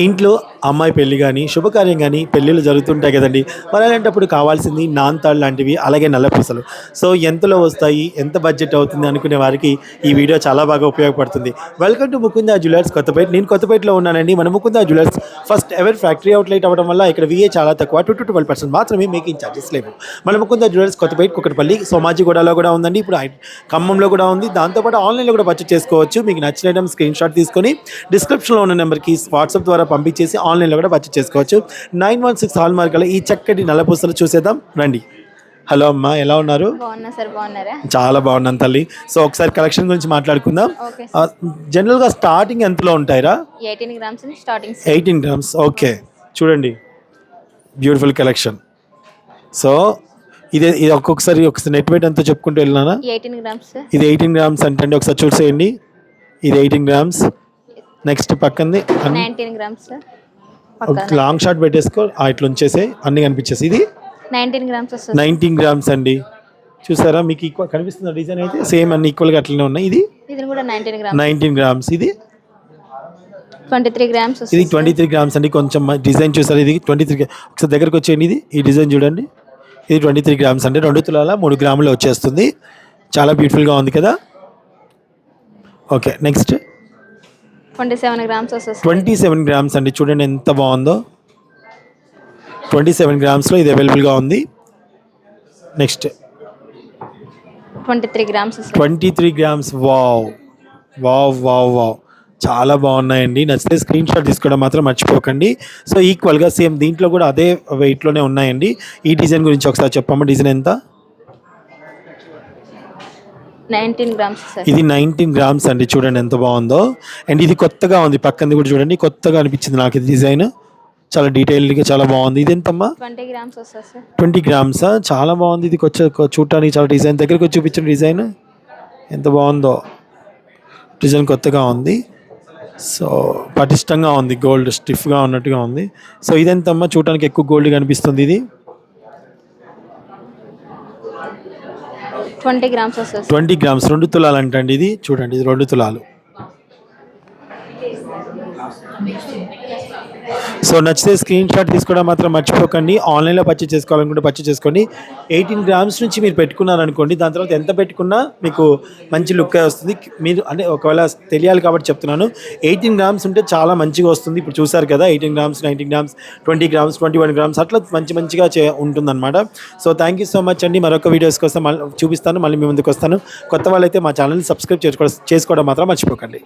ఇంట్లో అమ్మాయి పెళ్ళి కానీ శుభకార్యం కానీ పెళ్ళిళ్ళు జరుగుతుంటాయి కదండి. మరి అలాంటప్పుడు కావాల్సింది నాన్తాళ్ళు లాంటివి అలాగే నల్లపూసలు సో ఎంతలో వస్తాయి ఎంత బడ్జెట్ అవుతుంది అనుకునే వారికి ఈ వీడియో చాలా బాగా ఉపయోగపడుతుంది. Welcome to Mukunda jewellers Kothapet. నేను కొత్తపేటలో ఉన్నానండి. మన Mukunda jewellers first ever factory outlet అవ్వడం వల్ల ఇక్కడ విఏ చాలా తక్కువ. టూ టు ట్వెల్వ్ పర్సెంట్ మాత్రమే మేకింగ్ ఛార్జెస్ లేవు. మన ముకుందా జ్యువెలర్స్ కొత్తపేట కుక్కటపల్లి సోమాజిగూడలో కూడా ఉందండి. ఇప్పుడు ఖమ్మంలో కూడా ఉంది. దాంతోపాటు ఆన్లైన్లో కూడా పర్చేస్ చేసుకోవచ్చు. మీకు నచ్చిన ఐటమ్ స్క్రీన్ షాట్ తీసుకొని డిస్క్రిప్షన్లో ఉన్న నెంబర్కి వాట్సాప్ ద్వారా పంపించేసి ఆన్లైన్లో కూడా పర్చేస్ చేసుకోవచ్చు. నైన్ వన్ సిక్స్ హాల్ మార్కుల ఈ చక్కటి నల్లపూసలు చూసేద్దాం. రండి. హలో అమ్మా ఎలా ఉన్నారు? చాలా బాగున్నాను తల్లి. సో ఒకసారి కలెక్షన్ గురించి మాట్లాడుకుందాం. ఓకే ఆ, జనరల్గా స్టార్టింగ్ ఎంతలో ఉంటాయిరా? Eighteen grams okay. చూడండి. బ్యూటిఫుల్ కలెక్షన్ సో ఇదే ఇది ఒక్కొక్కసారి ఒకసారి నెట్ వెయిట్ ఎంతో చెప్పుకుంటూ గ్రామ్స్ ఇది ఎయిటీన్ గ్రామ్స్ అంటే ఒకసారి చూసేయండి. ఇది eighteen grams. Next nineteen grams long shot పెట్టేసుకో ఇట్లా ఉంచేసే అన్ని కనిపించేసి. ఇది నైన్టీన్ గ్రామ్స్ వస్తుంది. నైన్టీన్ గ్రామ్స్ అండి. చూసారా మీకు ఈక్వల్ కనిపిస్తున్న డిజైన్ అయితే సేమ్ అన్ని ఈక్వల్గా అట్లనే ఉన్నాయి. ఇది ఇది కూడా నైన్టీన్ గ్రామ్స్ నైన్టీన్ గ్రామ్స్ ఇది ట్వంటీ త్రీ గ్రామ్స్ ఇది ట్వంటీ త్రీ గ్రామ్స్ అండి. కొంచెం డిజైన్ చూసారు ఇది ట్వంటీ త్రీ ఒకసారి దగ్గరకు వచ్చేయండి. ఇది ఈ డిజైన్ చూడండి. ఇది ట్వంటీ త్రీ గ్రామ్స్ అంటే రెండు తులాల మూడు గ్రాములు వచ్చేస్తుంది. చాలా బ్యూటిఫుల్గా ఉంది కదా. Okay next twenty seven grams వస్తుంది ట్వంటీ సెవెన్ గ్రామ్స్ అండి. చూడండి ఎంత బాగుందో. ట్వంటీ సెవెన్ గ్రామ్స్లో ఇది అవైలబుల్గా ఉంది. Next twenty three grams twenty three grams wow wow wow wow చాలా బాగున్నాయండి. నచ్చితే స్క్రీన్ షాట్ తీసుకోవడం మాత్రం మర్చిపోకండి. సో ఈక్వల్గా సేమ్ దీంట్లో కూడా అదే వెయిట్లోనే ఉన్నాయండి. ఈ డిజైన్ గురించి ఒకసారి చెప్పమ్మా డిజైన్ ఎంత? నైన్టీన్ గ్రామ్స్ ఇది నైన్టీన్ గ్రామ్స్ అండి చూడండి ఎంత బాగుందో. అండ్ ఇది కొత్తగా ఉంది పక్కనది కూడా చూడండి కొత్తగా అనిపించింది నాకు ఇది డిజైన్. చాలా డీటెయిల్డ్గా చాలా బాగుంది. ఇది ఎంతమ్మా? ట్వంటీ గ్రామ్స్ వస్తుంది సార్. ట్వంటీ గ్రామ్స్ చాలా బాగుంది ఇది చూడటానికి చాలా డిజైన్. దగ్గరకు వచ్చి చూపించిన డిజైన్. ఎంత బాగుందో. డిజైన్ కొత్తగా ఉంది. సో పటిష్టంగా ఉంది గోల్డ్ స్టిఫ్గా ఉన్నట్టుగా ఉంది. సో ఇదెంతమ్మా? చూడటానికి ఎక్కువ గోల్డ్ కనిపిస్తుంది ఇది. ట్వంటీ గ్రామ్స్ వస్తుంది ట్వంటీ గ్రామ్స్ రెండు తులాలు అంటండి ఇది. చూడండి ఇది రెండు తులాలు. సో నచ్చితే స్క్రీన్ షాట్ తీసుకోవడం మాత్రం మర్చిపోకండి. ఆన్లైన్లో పర్చేస్ చేసుకోవాలనుకుంటే పర్చేస్ చేసుకోండి. ఎయిటీన్ గ్రామ్స్ నుంచి మీరు పెట్టుకున్నారనుకోండి దాని తర్వాత ఎంత పెట్టుకున్నా మీకు మంచి లుక్ వస్తుంది. మీరు అంటే ఒకవేళ తెలియాలి కాబట్టి చెప్తున్నాను. ఎయిటీన్ గ్రామ్స్ ఉంటే చాలా మంచిగా వస్తుంది. ఇప్పుడు చూసారు కదా eighteen grams nineteen grams twenty grams twenty one grams అట్లా మంచి మంచిగా చే ఉంటుందన్నమాట. So thank you so much అండి. మరొక వీడియోస్ కోసం మళ్ళీ చూపిస్తాను. మళ్ళీ మీ ముందుకు వస్తాను. కొత్త వాళ్ళైతే మా ఛానల్ని సబ్స్క్రైబ్ చేసుకోవడం చేసుకోవడం మాత్రం మర్చిపోకండి.